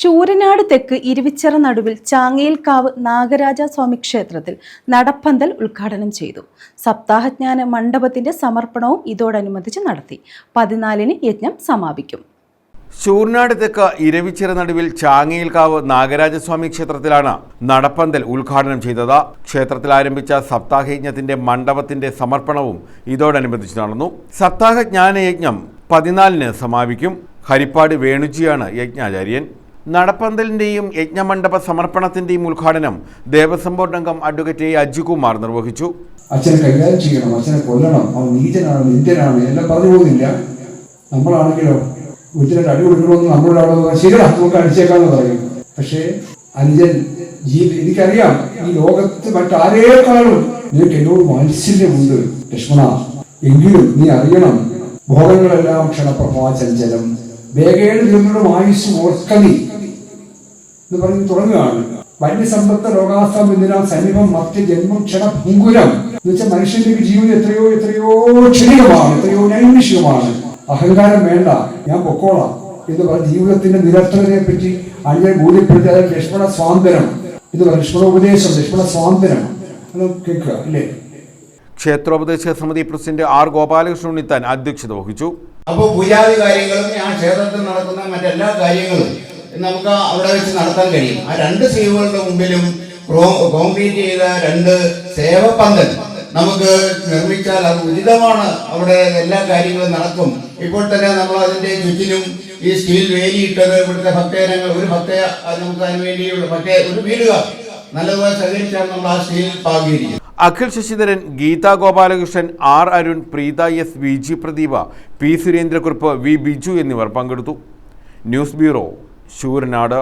ശൂരനാട് തെക്ക് ഇരുവിച്ചിറ നടുവിൽ ചാങ്ങയിൽക്കാവ് നാഗരാജ സ്വാമി ക്ഷേത്രത്തിൽ നടപ്പന്തൽ ഉദ്ഘാടനം ചെയ്തു. സപ്താഹജ്ഞാന മണ്ഡപത്തിന്റെ സമർപ്പണവും ഇതോടനുബന്ധിച്ച് നടത്തി. പതിനാലിന് യജ്ഞം സമാപിക്കും. ശൂർനാട് തെക്ക് ഇരവിച്ചിറ നടുവിൽ ചാങ്ങയിൽക്കാവ് നാഗരാജസ്വാമി ക്ഷേത്രത്തിലാണ് നടപ്പന്തൽ ഉദ്ഘാടനം ചെയ്തത്. ക്ഷേത്രത്തിൽ ആരംഭിച്ച സപ്താഹയജ്ഞത്തിന്റെ മണ്ഡപത്തിന്റെ സമർപ്പണവും ഇതോടനുബന്ധിച്ച് നടന്നു. സപ്താഹജ്ഞാനയജ്ഞം പതിനാലിന് സമാപിക്കും. ഹരിപ്പാട് വേണുജിയാണ് യജ്ഞാചാര്യൻ. നടപ്പന്തലിന്റെയും യജ്ഞമണ്ഡപ സമർപ്പണത്തിന്റെയും ഉദ്ഘാടനം ദേവസ്വം ബോർഡ് അംഗം അഡ്വക്കേറ്റ് എ അജികുമാർ നിർവഹിച്ചു. അച്ഛനെ കൈകാര്യം ചെയ്യണം അച്ഛനെ കൊല്ലണം അവൻ നീചനാണ് നിന്ദ്യനാണ് എല്ലാം പറഞ്ഞു പോകുന്നില്ല. നമ്മളാണെങ്കിലോ ഉച്ചനായിട്ട് അടി കൊടുക്കണമെന്ന് നമ്മളോട് അവിടെ ശരിയാ നമുക്ക് അടിച്ചേക്കാന്ന് പറയും. പക്ഷേ അനുജൻ ജീവി എനിക്കറിയാം ഈ ലോകത്ത് മറ്റാരേക്കാളും നിനക്ക് എന്നോട് വാത്സല്യമുണ്ട് ലക്ഷ്മണ. എങ്കിലും നീ അറിയണം ഭോഗങ്ങളെല്ലാം ക്ഷണപ്രഭാചഞ്ചലം വേഗേണ നിങ്ങളുടെ ആയുസ് ഓർക്കണി എന്ന് പറഞ്ഞ് തുടങ്ങുകയാണ്. വന്യസമ്പത്ത് രോഗാസ്ഥം എന്തിനാ സമീപം മറ്റ് ജന്മം ക്ഷണഭംഗുരം എന്ന് വെച്ചാൽ മനുഷ്യന്റെ ജീവിതം എത്രയോ എത്രയോ ക്ഷണികമാണ് എത്രയോ നൈമിഷികമാണ്. അഹങ്കാരം വേണ്ട ഞാൻ പൊക്കോളാം എന്ന് പറഞ്ഞ ജീവിതത്തിന്റെ നിരത്തനെ പറ്റി അല്ലെ ബോധ്യപ്പെടുത്തി അതായത് ലക്ഷ്മണ സ്വാതന്ത്ര്യം ഇത് ലക്ഷ്മണ ഉപദേശം ലക്ഷ്മണ സ്വാതന്ത്ര്യം കേൾക്കുക അല്ലേ? ക്ഷേത്രോപദേശക സമിതി പ്രസിഡന്റ് ആർ ഗോപാലകൃഷ്ണൻ ഉണ്ണിത്താൻ അധ്യക്ഷത വഹിച്ചു. അപ്പോൾ പൂജാതി കാര്യങ്ങളും ആ ക്ഷേത്രത്തിൽ നടക്കുന്ന മറ്റെല്ലാ കാര്യങ്ങളും നമുക്ക് അവിടെ വെച്ച് നടത്താൻ കഴിയും. ആ രണ്ട് സീവുകളുടെ മുമ്പിലും ക്രോ- കോൺക്രീറ്റ് ചെയ്ത രണ്ട് സേവപ്പന്തൽ നമുക്ക് നിർമ്മിച്ചാൽ അത് ഉചിതമാണ്. അവിടെ എല്ലാ കാര്യങ്ങളും നടക്കും. ഇപ്പോൾ തന്നെ നമ്മൾ അതിന്റെ ചുറ്റിനും ഈ സ്റ്റീൽ വേലിയിട്ടത് ഇവിടുത്തെ ഭക്തജനങ്ങൾ ഒരു ഭക്ത നമുക്ക് അതിന് വേണ്ടിയുള്ള ഭക്ത ഒരു വീടുക നല്ലതുപോലെ സഹകരിച്ചാണ് നമ്മൾ ആ പാകിയിരിക്കുന്നത് Akhil Sasidharan Geetha Gopalakrishnan R Arun Preetha S V G Pradeepa P Surendrakurup V Biju എന്നിവർ പങ്കെടുത്തു. News bureau Sooranad